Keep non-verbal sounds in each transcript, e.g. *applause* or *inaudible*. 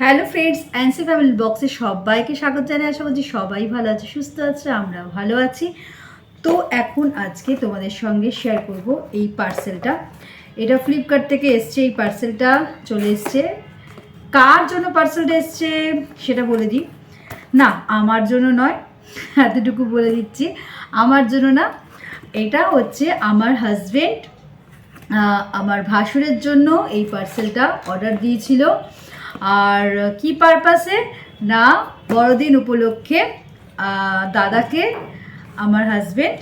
Hello friends অ্যান্সি family বক্সে সবাইকে স্বাগত জানাই। আশা করছি সবাই ভালো আছে সুস্থ আছে আমরা ভালো আছি। তো এখন আজকে তোমাদের সঙ্গে শেয়ার করব এই পার্সেলটা এটা ফ্লিপকার্ট থেকে এসছে এই পার্সেলটা চলে এসছে। কার জন্য পার্সেলটা এসছে সেটা বলে দিই। না আমার জন্য নয় এতটুকু বলে দিচ্ছি। আমার জন্য না এটা হচ্ছে আমার হাজবেন্ড আহ, আমার ভাসুরের জন্য এই পার্সেলটা অর্ডার দিয়েছিল। আর কি পারপাসে না, বড়দিন উপলক্ষে দাদাকে আমার হাজবেন্ড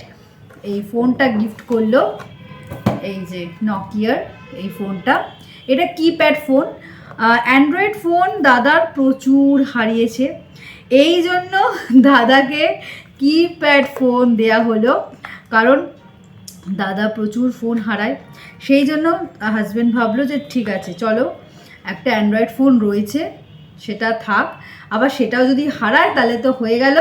এই ফোনটা গিফট করল। এই যে নকিয়ার এই ফোনটা এটা কিপ্যাড ফোন অ্যান্ড্রয়েড ফোন দাদার প্রচুর হারিয়েছে। এই জন্য দাদাকে কিপ্যাড ফোন দেয়া হলো। কারণ দাদা প্রচুর ফোন হারায়। সেই জন্য হাজব্যান্ড ভাবলো যে ঠিক আছে, চলো একটা অ্যান্ড্রয়েড ফোন রয়েছে, সেটা থাক। আবার সেটাও যদি হারায়, তাহলে তো হয়ে গেল।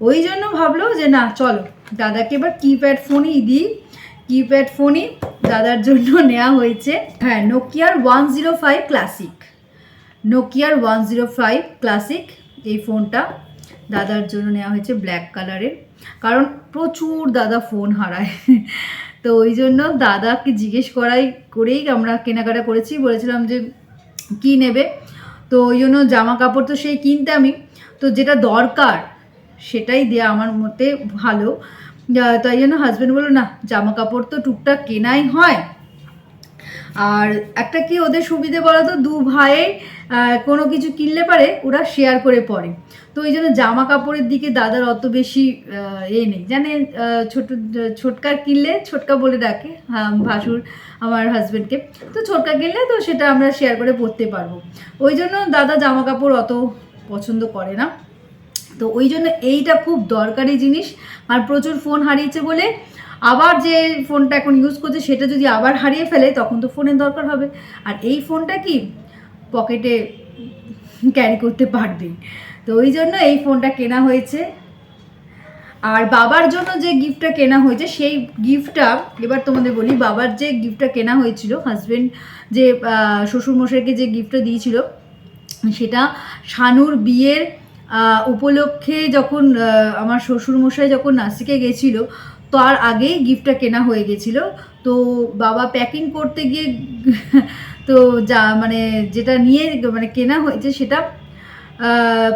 ওই জন্য ভাবলো যে না, চলো, দাদাকে এবার কিপ্যাড ফোনই দিই। কিপ্যাড ফোনই দাদার জন্য *laughs* নেওয়া হয়েছে। হ্যাঁ নোকিয়ার ওয়ান জিরো ফাইভ ক্লাসিক নোকিয়ার ওয়ান জিরো ফাইভ ক্লাসিক এই ফোনটা দাদার জন্য নেওয়া হয়েছে ব্ল্যাক কালারের কারণ প্রচুর দাদা ফোন হারায়। *laughs* তো ওই জন্য দাদাকে জিজ্ঞেস করাই, করেই আমরা কেনাকাটা করেছি। বলেছিলাম যে কি নেবে? তো ওই জন্য জামা কাপড় তো সেই কিনতামই তো যেটা দরকার, সেটাই দেয়া আমার মতে ভালো। তাই জন্য হাজব্যান্ড বলল, না জামা কাপড় তো টুকটাক কেনাই হয়। আর একটা কি ওদের সুবিধে বলো তো দু ভাইয়ে কোনো কিছু কিনলে পারে, ওরা শেয়ার করে পড়ে তো ওই জন্য জামা কাপড়ের দিকে দাদার অত বেশি এ নেই। জানে ছোট, ছোটকা কিনলে, ছোটকা বলে ডাকে ভাসুর, আমার হাজব্যান্ডকে তো ছোটকা কিনলে তো সেটা আমরা শেয়ার করে পরতে পারব। ওই জন্য দাদা জামা কাপড় অত পছন্দ করে না। তো ওই জন্য এইটা খুব দরকারি জিনিস। আর প্রচুর ফোন হারিয়েছে বলে আবার যে ফোনটা এখন ইউজ করছে, সেটা যদি আবার হারিয়ে ফেলে, তখন তো ফোনের দরকার হবে। আর এই ফোনটা কি পকেটে ক্যারি করতে পারবে। তো ওই জন্য এই ফোনটা কেনা হয়েছে। আর বাবার জন্য যে গিফটটা কেনা হয়েছে, সেই গিফটটা এবার তোমাদের বলি, বাবার যে গিফটটা কেনা হয়েছিল হাজবেন্ড যে শ্বশুরমশাইকে যে গিফটটা দিয়েছিল, সেটা শানুর বিয়ের উপলক্ষে যখন আমার শ্বশুরমশাই যখন নাসিকে গেছিল তার আগেই গিফটটা কেনা হয়ে গেছিল। তো বাবা প্যাকিং করতে গিয়ে তো যা মানে যেটা নিয়ে মানে কেনা হয়েছে সেটা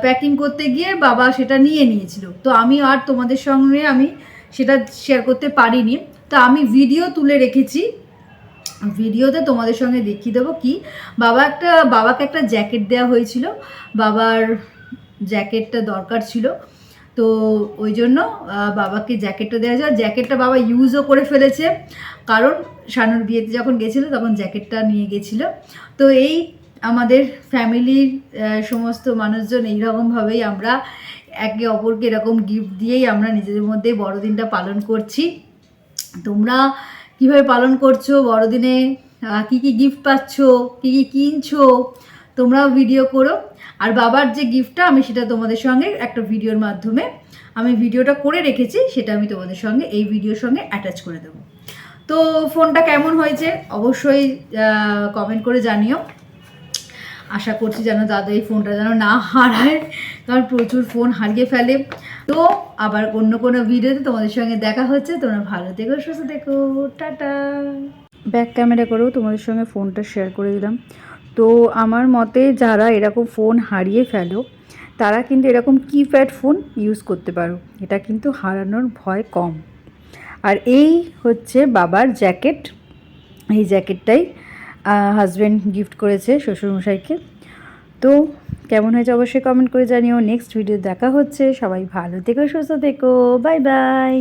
প্যাকিং করতে গিয়ে বাবা সেটা নিয়ে নিয়েছিল। তো আমি আর তোমাদের সঙ্গে আমি সেটা শেয়ার করতে পারিনি। তো আমি ভিডিও তুলে রেখেছি। ভিডিওতে তোমাদের সঙ্গে দেখিয়ে দেবো কি। বাবা একটা, বাবাকে একটা জ্যাকেট দেওয়া হয়েছিল। বাবার জ্যাকেটটা দরকার ছিল। তো ওই জন্য বাবাকে জ্যাকেটটা দেওয়া যায় জ্যাকেটটা বাবা ইউজও করে ফেলেছে। কারণ শানুর বিয়েতে যখন গেছিল, তখন জ্যাকেটটা নিয়ে গেছিল। তো এই আমাদের ফ্যামিলির সমস্ত মানুষজন এইরকমভাবেই আমরা একে অপরকে এরকম গিফট দিয়েই আমরা নিজেদের মধ্যে বড়দিনটা পালন করছি। তোমরা কীভাবে পালন করছ বড়দিনে? কি কি গিফট পাচ্ছ? কি কি কিনছো? তোমরাও ভিডিও করো। আর বাবার যে গিফটটা আমি সেটা তোমাদের সঙ্গে একটা ভিডিওর মাধ্যমে আমি ভিডিওটা করে রেখেছি, সেটা আমি তোমাদের সঙ্গে এই ভিডিওর সঙ্গে অ্যাটাচ করে দেবো। তো ফোনটা কেমন হয়েছে? অবশ্যই কমেন্ট করে জানিও। আশা করছি যেন দাদা এই ফোনটা যেন না হারায়, কারণ প্রচুর ফোন হারিয়ে ফেলে। তো আবার অন্য কোনো ভিডিওতে তোমাদের সঙ্গে দেখা হচ্ছে। তোমরা ভালো থেকো, সুস্থ থেকো। টাটা। ব্যাক ক্যামেরা করেও তোমাদের সঙ্গে ফোনটা শেয়ার করে দিলাম। তো আমার মতে যারা এরকম ফোন হারিয়ে ফেলো, তারা কিন্তু এরকম কিপ্যাড ফোন ইউজ করতে পারো। এটা কিন্তু হারানোর ভয় কম। আর এই হচ্ছে বাবার জ্যাকেট এই জ্যাকেটটাই হাজব্যান্ড গিফট করেছে শ্বশুরমশাইকে। তো কেমন হয়েছে অবশ্যই কমেন্ট করে জানিও। নেক্সট ভিডিও দেখা হচ্ছে। সবাই ভালো থেকো, সুস্থ থেকো। Bye bye